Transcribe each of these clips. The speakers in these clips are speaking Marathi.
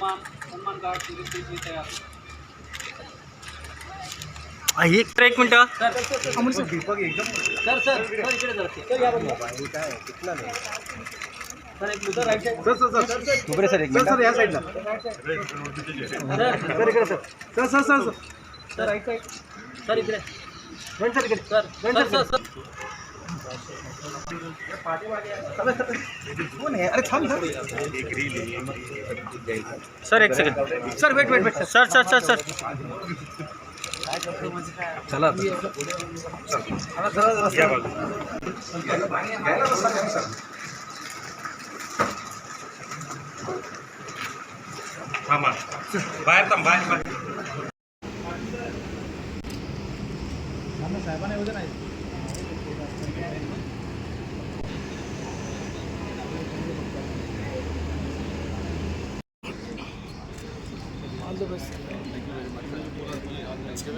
सन्मान सन्मान कार्ड सिग्नेचर तयार आ, एक एक मिनटं sir sir sir sir sir इकडे जरा सर या बघा. सर एक मिनिट राईट साईड उभे सर एक minute sir sir sir sir sir sir right side sir इकडे सर इकडे sir sir sir sir sir एक second sir wait wait wait sir sir sir sir. चला थांबा। बाहेर थांब बाहेर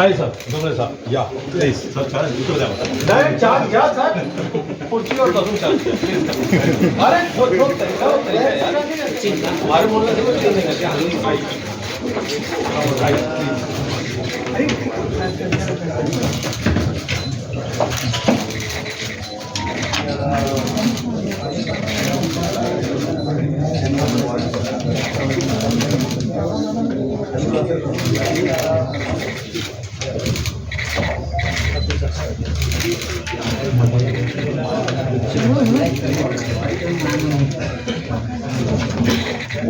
आहे सर डोंगरे सर या प्लीज सर चालेल इकडे द्या. नाही चार घ्या सर खुर्चीवर बसून चार अरे ठोक, ठोक तरी, ठोक तरी. अरे बोललं ते पण नाही का, हलवून पाहिजे.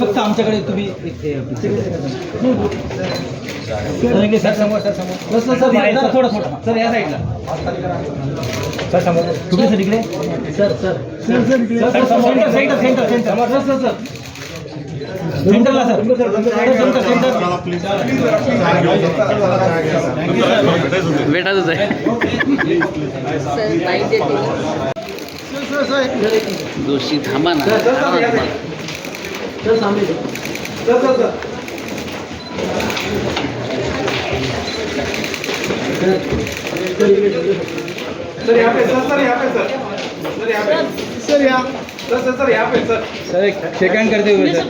फक्त आमच्याकडे तुम्ही सर समोर सर समोर. सर सर जरा थोडं थोडं सर या साईडला. सर समोर. तुम्ही सर इकडे? Sir sir. सर सर इकडे. Sir centre centre centre centre. Sir sir sir. सेंटरला सर. सेंटर सेंटर भेटायचंच आहे. दोषी थांबा ना. थांबा ना थांबा. सर सामने सर सर सर सर यहाँ पे सर सर यहाँ पे सर. सर यहाँ पे. सर यहाँ. सर सर सर यहाँ पे सर. सर एक शेक हँड करते हुए sir.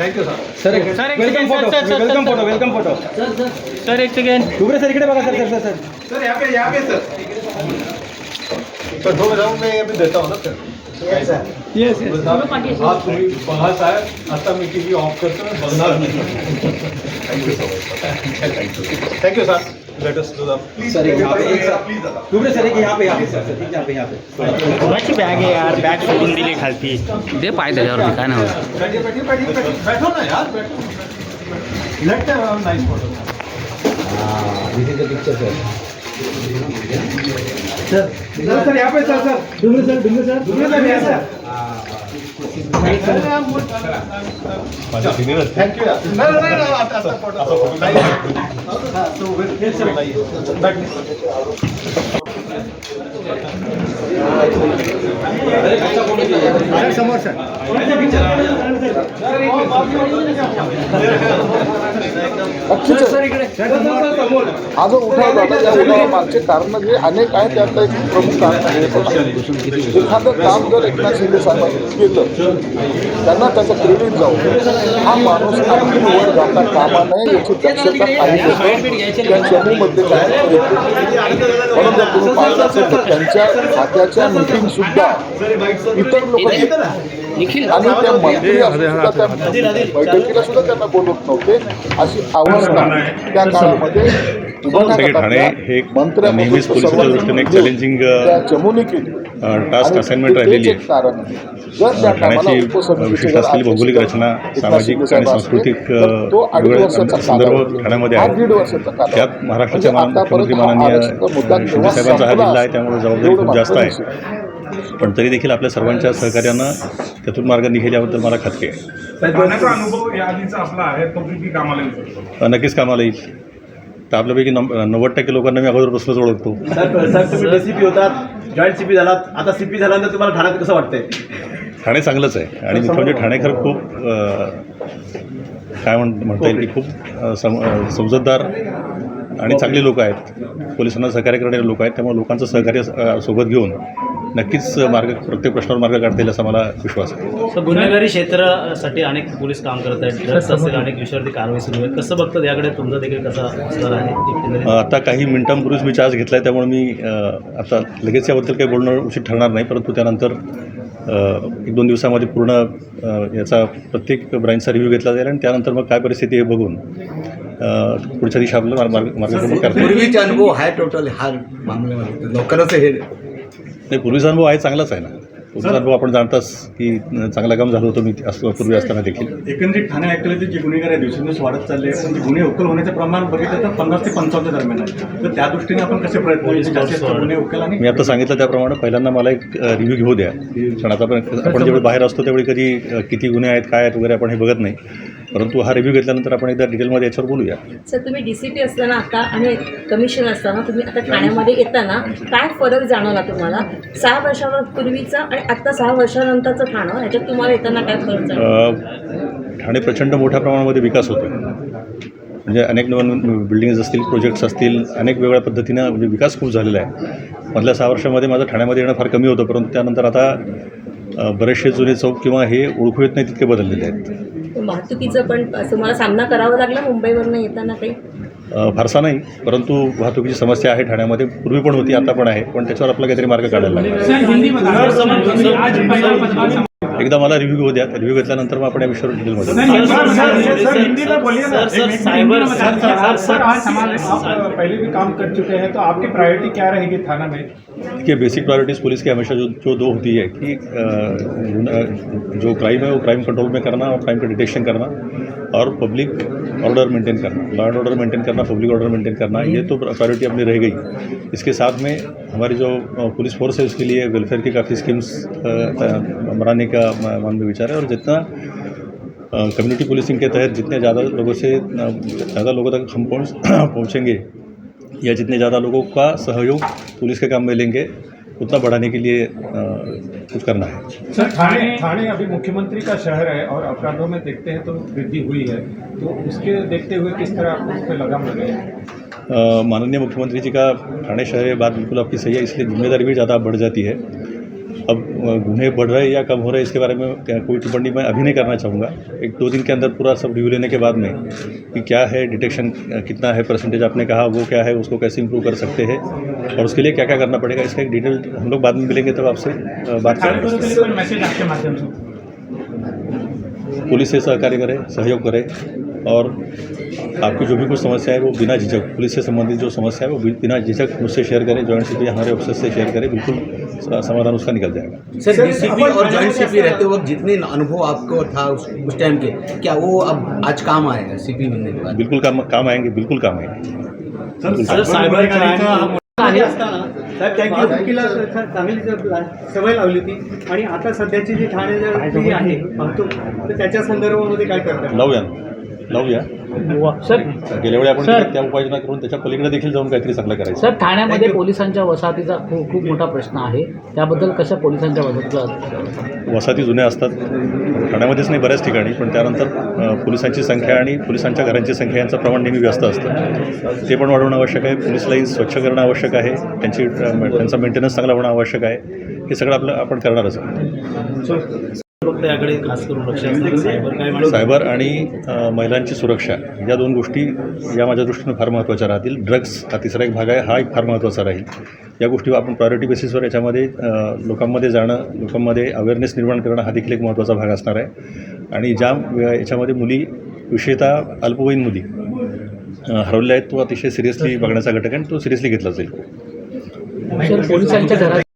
Thank you sir sir एक sir welcome photo welcome photo welcome photo sir sir. Sir एक सेकंड उघडे सर इकडे बघा सर सर सर. सर यहाँ पे यहाँ पे सर. सर दो राउंड में अभी देता हूँ ना सर येस येस तुम्ही बघा साहेब आता मी टी व्ही ऑफ़ करतो मी बघणार नाही thank you so much thank you sir let us do the please sir, यहाँ पे एक सर- प्लीज़ दादा सर एक यहाँ पे यहाँ पे सर सर यहाँ पे यहाँ पे। कोणाची बॅग आहे यार बॅग सोडून दिली खालती दे पाय त्याच्यावरती काय नाही बैठिए बैठिए बैठिए बैठिए। बैठो ना यार बैठो let nice photo this is the picture sir sir sir यहाँ पे sir sir Dungre sir Dungre sir दुसरे सर यहाँ सर थँक्यू समोर सर नक्कीच आहे. हा जो उठाव झाला त्या कारण जे अनेक आहेत त्यातलं एक प्रमुख कारण आहे एखादं काम जर एकनाथ शिंदे साहेबांनी केलं त्यांना त्याचं क्रेडिट जाऊ हा माणूस आणखी वर जाता कामा नये याची दक्षता काही लोक त्या जम्मूमध्ये काय म्हणून जर तुम्ही तर त्यांच्या खात्याच्या मीटिंग सुद्धा इतर लोक आणि त्या मंत्री बैठकीला सुद्धा त्यांना बोलवत नव्हते. अशी अवस्था त्या काळामध्ये सगळे ठाणे हे एक नेहमीच पोलिसांच्या दृष्टीने एक अ, टास्क असाइनमेंट राहिलेली आहे. ठाण्याची जर असलेली भौगोलिक रचना, सामाजिक आणि सांस्कृतिक, संदर्भ. ठाण्यामध्ये हा आहे. त्यात महाराष्ट्राच्या म्हणजे मान- आतापर्यंत मुख्यमंत्री हा माननीय आरक्षणाचा मुद्दा शिंदे केव्हा साहेबांचा हा जिल्हा आहे त्यामुळे जबाबदारी खूप जास्त आहे. पण तरी देखील आपल्या सर्वांच्या सहकार्यानं त्यातून मार्ग निघेल्याबद्दल मला खात्री आहे. नक्कीच कामाला येईल. तर आपल्यापैकी नम- नव्वद टक्के लोकांना मी अगोदरपासूनच ओळखतो. साहेब साहेब तुम्ही डीसीपी होतात जॉईंट सीपी झालात आता सीपी झाल्यानंतर तुम्हाला ठाण्यात कसं वाटतंय? ठाणे चांगलंच आहे. आणि मुख्य म्हणजे ठाणेकर खूप अ, काय म्हण म्हणता येईल की खूप अ, सम अ, समजूतदार आणि चांगली लोक आहेत. पोलिसांना सहकार्य करणारे लोक आहेत त्यामुळे लोकांचं सहकार्य अ, सोबत घेऊन नक्कीच मार्ग प्रत्येक प्रश्नावर मार्ग काढता येईल असा मला विश्वास आहे. गुन्हेगारी क्षेत्रासाठी अनेक पोलीस काम करत आहेत. ड्रग्स असेल अनेक विषयावरती कारवाई सुरू आहे. कसं बघतात याकडे तुमचा देखील कसा असणार आहे? आता काही मिनिटांपूर्वीच मी चार्ज घेतला आहे त्यामुळे मी आता लगेच याबद्दल काही बोलणं उचित ठरणार नाही परंतु त्यानंतर एक दोन दिवसामध्ये पूर्ण याचा प्रत्येक ब्रांचचा रिव्ह्यू घेतला जाईल आणि त्यानंतर मग काय परिस्थिती आहे बघून पुढच्या दिशा आपल्याला मार्ग मार्गक्रमण करता पूर्वीचे अनुभव आहे टोटल हा मामल्यामध्ये लोकांचं हे नाही पूर्वीचा अनुभव आहे चांगलाच आहे ना. पूर्वीचा अनुभव आपण जाणताच की चांगला काम झालं होतं मी असं पूर्वी असताना देखील. एकंदरीत ठाणे ॲक्च्युअली जे गुन्हेगार आहे दिवसेंदिवस वाढत चालले आहे पण गुन्हे उकल होण्याचं प्रमाण बघितलं तर पन्नास ते पंचावन्न दरम्यान आहे. तर त्या दृष्टीने आपण कसे प्रयत्न जास्त गुन्हे उकल आणि मी आता सांगितलं त्याप्रमाणे पहिल्यांदा मला एक रिव्ह्यू घेऊ द्या. कारण आता आपण आपण जेवढे बाहेर असतो तेवढे कधी किती गुन्हे आहेत काय आहेत वगैरे आपण हे बघत नाही. परंतु हा रिव्ह्यू घेतल्यानंतर आपण एकदा डिटेलमध्ये याच्यावर बोलूया. सर तुम्ही डी सी पी असताना आता आणि कमिशन असताना तुम्ही आता ठाण्यामध्ये येताना काय फरक जाणवला तुम्हाला? सहा वर्षावर पूर्वीचं आणि आत्ता सहा वर्षानंतरचं ठाणं ह्याच्यात तुम्हाला येताना काय फरक जाणवला? ठाणे प्रचंड मोठ्या प्रमाणामध्ये विकास होतो म्हणजे अनेक नवीन बिल्डिंग्स असतील प्रोजेक्ट्स असतील अनेक वेगळ्या पद्धतीनं म्हणजे विकास खूप झालेला आहे. मधल्या सहा वर्षामध्ये माझं ठाण्यामध्ये येणं फार कमी होतं परंतु त्यानंतर आता बरेचसे जुने चौक किंवा हे ओळखू येत नाही तितके बदललेले आहेत. वाहतुकीचं पण तुम्हाला सामना करावा लागला मुंबईवरनं येताना काही. फारसा नाही परंतु वाहतुकीची समस्या आहे ठाण्यामध्ये पूर्वी पण होती आता पण आहे पण त्याच्यावर आपला काहीतरी मार्ग काढायला लागला. एकदा मला रिव्ह्यू घेऊ द्या रिव्ह्यू घेतल्यानंतर मग आपण या विषयावर डिटेलमध्ये पहले भी काम कर चुके हैं तो आपकी प्रायोरिटी क्या रहेगी थाना में? देखिए बेसिक प्रायोरिटीज़ पुलिस की हमेशा जो जो दो होती है कि जो क्राइम है वो क्राइम कंट्रोल में करना और क्राइम का डिटेक्शन करना और पब्लिक ऑर्डर मेंटेन करना। लॉ एंड ऑर्डर मेंटेन करना पब्लिक ऑर्डर मेंटेन करना, ये तो प्रायोरिटी अपनी रह गई। इसके साथ में हमारी जो पुलिस फोर्स है उसके लिए वेलफेयर की काफ़ी स्कीम्स बनाने का मन में विचार है और जितना कम्युनिटी पुलिसिंग के तहत जितने ज़्यादा लोगों से ज़्यादा लोगों तक हम पहुँच, पहुँचेंगे या जितने ज़्यादा लोगों का सहयोग पुलिस के काम में लेंगे उतना बढ़ाने के लिए कुछ करना है। सर थाने थाने अभी मुख्यमंत्री का शहर है और अपराधों में देखते हैं तो वृद्धि हुई है। तो उसके देखते हुए किस तरह आपको उस पर लगाम लगे माननीय मुख्यमंत्री जी का थाने शहर ये बात बिल्कुल आपकी सही है इसलिए ज़िम्मेदारी भी ज़्यादा बढ़ जाती है। अब गुन्हे बढ़ रहे हैं या कम हो रहे हैं इसके बारे में कोई टिप्पणी मैं अभी नहीं करना चाहूँगा। एक दो दिन के अंदर पूरा सब रिव्यू लेने के बाद में कि क्या है डिटेक्शन कितना है परसेंटेज आपने कहा वो क्या है उसको कैसे इंप्रूव कर सकते हैं और उसके लिए क्या क्या करना पड़ेगा इसका एक डिटेल हम लोग बाद में मिलेंगे तब आपसे बात करेंगे। आपके माध्यम से? पुलिस से सहकार्य करें सहयोग करें और आपकी जो भी कुछ समस्या है वो बिना झिझक पुलिस से संबंधित जो समस्या है वो बिना झिझक मुझसे शेयर करें जॉइंट सीपी हमारे ऑफिसर से शेयर करें बिल्कुल स- समाधान उसका निकल जाएगा। सर डीसीपी और जॉइंट सीपी रहते वक्त जितने अनुभव आपको था उस टाइम के क्या वो अब आज काम आएगा सीपी बनने के बाद? बिल्कुल काम काम आएंगे बिल्कुल काम आएंगे। सर सायबर क्राईम साहेब थँक्यू वाहतुकीला चांगली सवय लावली होती आणि आता सध्याची जी ठाणे जी आहे वाहतूक तर त्याच्या संदर्भामध्ये काय करतात लावूया लावूया. सर गेल्या वेळी आपण त्या उपाययोजना करून त्याच्या पलीकडे देखील जाऊन काहीतरी चांगलं करायचं. सर ठाण्यामध्ये पोलिसांच्या वसाहतीचा खूप खूप मोठा प्रश्न आहे. त्याबद्दल कशा पोलिसांच्या वसाहतीचा वसाहती जुन्या असतात. ठाण्यामध्येच नाही बऱ्याच ठिकाणी. पण त्यानंतर अ, पोलिसांची संख्या आणि पोलिसांच्या घरांची संख्या यांचं प्रमाण नेहमी व्यस्त असतं. ते पण वाढवणं आवश्यक आहे. पोलीस लाईन स्वच्छ करणं आवश्यक आहे. त्यांची अ, त्यांचा मेंटेनन्स चांगला होणं आवश्यक आहे. हे सगळं आपलं आपण करणारच याकडे खास करून लक्ष सायबर आणि सायबर आणि महिलांची सुरक्षा या दोन गोष्टी या माझ्या दृष्टीनं फार महत्त्वाच्या राहतील. ड्रग्स हा तिसरा एक भाग आहे हा एक फार महत्त्वाचा राहील. या गोष्टी आपण प्रायोरिटी बेसिसवर याच्यामध्ये लोकांमध्ये जाणं लोकांमध्ये अवेअरनेस निर्माण करणं हा देखील एक महत्त्वाचा भाग असणार आहे. आणि ज्या याच्यामध्ये मुली विशेषतः अल्पवयीन मुली हरवल्या आहेत तो अतिशय सिरियसली बघण्याचा घटक आहे आणि तो सिरियसली घेतला जाईल. सर पोलिसांच्या घरात